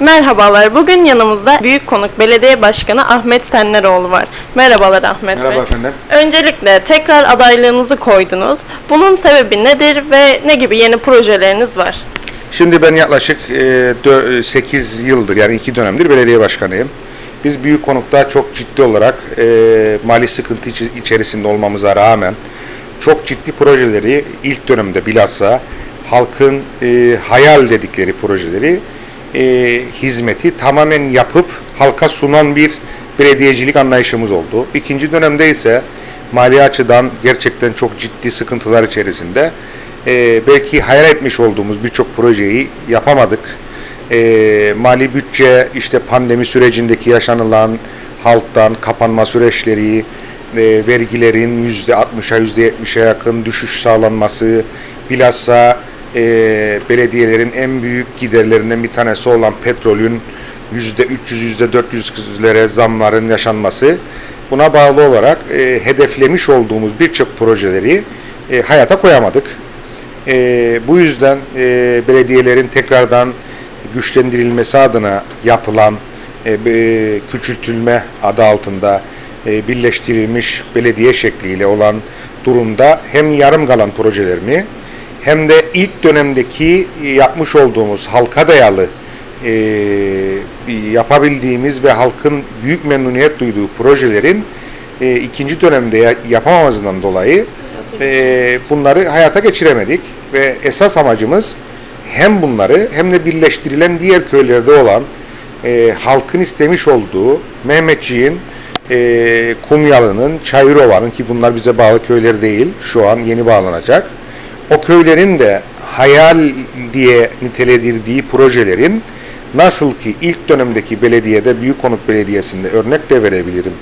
Merhabalar. Bugün yanımızda büyük konuk belediye başkanı Ahmet Senleroğlu var. Merhabalar Ahmet Merhaba Bey. efendim. Öncelikle tekrar adaylığınızı koydunuz. Bunun sebebi nedir ve ne gibi yeni projeleriniz var? Şimdi ben yaklaşık e, 8 yıldır yani iki dönemdir belediye başkanıyım. Biz büyük konukta çok ciddi olarak e, mali sıkıntı içerisinde olmamıza rağmen çok ciddi projeleri ilk dönemde bilhassa halkın e, hayal dedikleri projeleri e, hizmeti tamamen yapıp halka sunan bir belediyecilik anlayışımız oldu. İkinci dönemde ise mali açıdan gerçekten çok ciddi sıkıntılar içerisinde e, belki hayal etmiş olduğumuz birçok projeyi yapamadık. E, mali bütçe işte pandemi sürecindeki yaşanılan halktan kapanma süreçleri, e, vergilerin yüzde 60'a yüzde 70'e yakın düşüş sağlanması, bilhassa e, belediyelerin en büyük giderlerinden bir tanesi olan petrolün yüzde 300, yüzde 400'lere zamların yaşanması buna bağlı olarak e, hedeflemiş olduğumuz birçok projeleri e, hayata koyamadık. E, bu yüzden e, belediyelerin tekrardan güçlendirilmesi adına yapılan e, be- küçültülme adı altında e, birleştirilmiş belediye şekliyle olan durumda hem yarım kalan projelerini hem de ilk dönemdeki yapmış olduğumuz halka dayalı e, yapabildiğimiz ve halkın büyük memnuniyet duyduğu projelerin e, ikinci dönemde ya- yapamamamızdan dolayı e, bunları hayata geçiremedik ve esas amacımız hem bunları hem de birleştirilen diğer köylerde olan e, halkın istemiş olduğu Mehmetçiğin, e, Kumyalı'nın, Çayırova'nın ki bunlar bize bağlı köyler değil, şu an yeni bağlanacak. O köylerin de hayal diye nitelendirdiği projelerin nasıl ki ilk dönemdeki belediyede Büyükkonuk Belediyesi'nde örnek de verebilirim.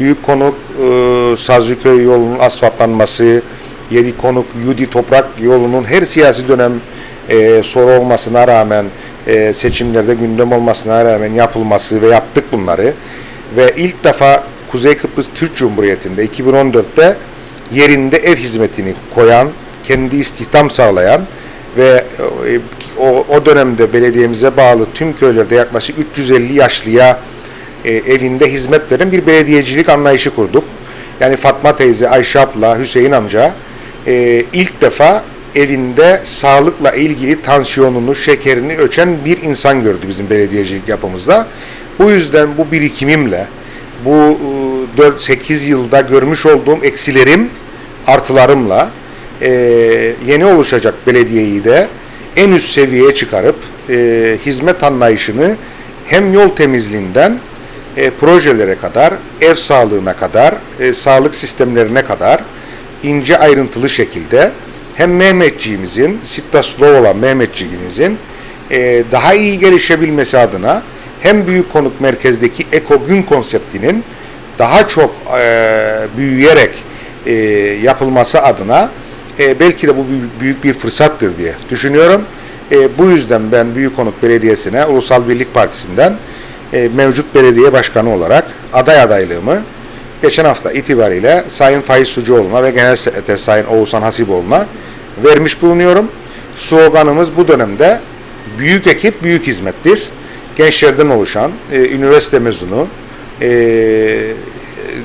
Büyükkonuk e, Sazlıköy yolunun asfaltlanması, Yedikonuk Yudi Toprak yolunun her siyasi dönem e, soru olmasına rağmen e, seçimlerde gündem olmasına rağmen yapılması ve yaptık bunları ve ilk defa Kuzey Kıbrıs Türk Cumhuriyeti'nde 2014'te yerinde ev hizmetini koyan, kendi istihdam sağlayan ve e, o, o dönemde belediyemize bağlı tüm köylerde yaklaşık 350 yaşlıya e, evinde hizmet veren bir belediyecilik anlayışı kurduk. Yani Fatma teyze, Ayşe abla, Hüseyin amca e, ilk defa evinde sağlıkla ilgili tansiyonunu, şekerini ölçen bir insan gördü bizim belediyecilik yapımızda. Bu yüzden bu birikimimle, bu e, 4-8 yılda görmüş olduğum eksilerim, artılarımla e, yeni oluşacak belediyeyi de en üst seviyeye çıkarıp e, hizmet anlayışını hem yol temizliğinden e, projelere kadar, ev sağlığına kadar, e, sağlık sistemlerine kadar ince ayrıntılı şekilde hem Mehmetçiğimizin, Sittaslo olan Mehmetçiğimizin e, daha iyi gelişebilmesi adına hem büyük konuk merkezdeki Eko Gün konseptinin daha çok e, büyüyerek e, yapılması adına e, belki de bu büyük, bir fırsattır diye düşünüyorum. E, bu yüzden ben Büyük Konuk Belediyesi'ne Ulusal Birlik Partisi'nden e, mevcut belediye başkanı olarak aday adaylığımı geçen hafta itibariyle Sayın Faiz Sucuoğlu'na ve Genel Sekreter Sayın Oğuzhan Hasiboğlu'na vermiş bulunuyorum. Sloganımız bu dönemde büyük ekip büyük hizmettir. Gençlerden oluşan, e, üniversite mezunu, e,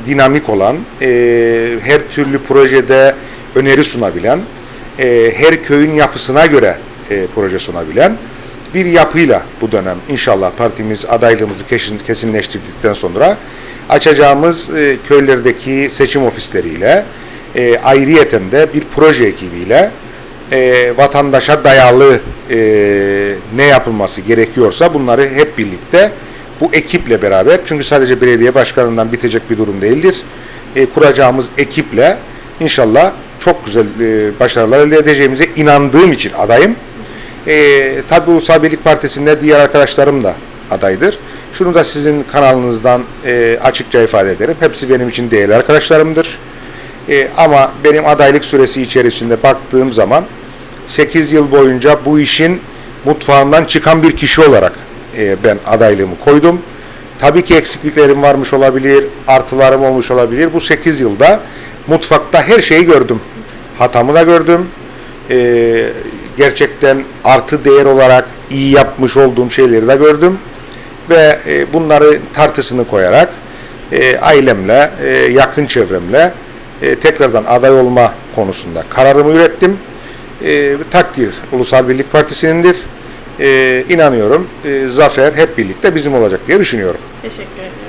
dinamik olan, e, her türlü projede öneri sunabilen, e, her köyün yapısına göre e, proje sunabilen bir yapıyla bu dönem inşallah partimiz adaylığımızı kesin, kesinleştirdikten sonra açacağımız e, köylerdeki seçim ofisleriyle e, ayrıyeten de bir proje ekibiyle e, vatandaşa dayalı e, ne yapılması gerekiyorsa bunları hep birlikte bu ekiple beraber çünkü sadece belediye başkanından bitecek bir durum değildir. E, kuracağımız ekiple inşallah çok güzel e, başarılar elde edeceğimize inandığım için adayım. E, tabii Ulusal Birlik Partisi'nde diğer arkadaşlarım da adaydır. Şunu da sizin kanalınızdan e, açıkça ifade ederim. Hepsi benim için değerli arkadaşlarımdır. E, ama benim adaylık süresi içerisinde baktığım zaman 8 yıl boyunca bu işin mutfağından çıkan bir kişi olarak e, ben adaylığımı koydum. Tabii ki eksikliklerim varmış olabilir, artılarım olmuş olabilir. Bu 8 yılda mutfakta her şeyi gördüm. Hatamı da gördüm. E, gerçekten artı değer olarak iyi yapmış olduğum şeyleri de gördüm. ve e, bunları tartısını koyarak e, ailemle, e, yakın çevremle e, tekrardan aday olma konusunda kararımı ürettim. E, takdir Ulusal Birlik Partisi'nindir. E, inanıyorum e, zafer hep birlikte bizim olacak diye düşünüyorum. Teşekkür ederim.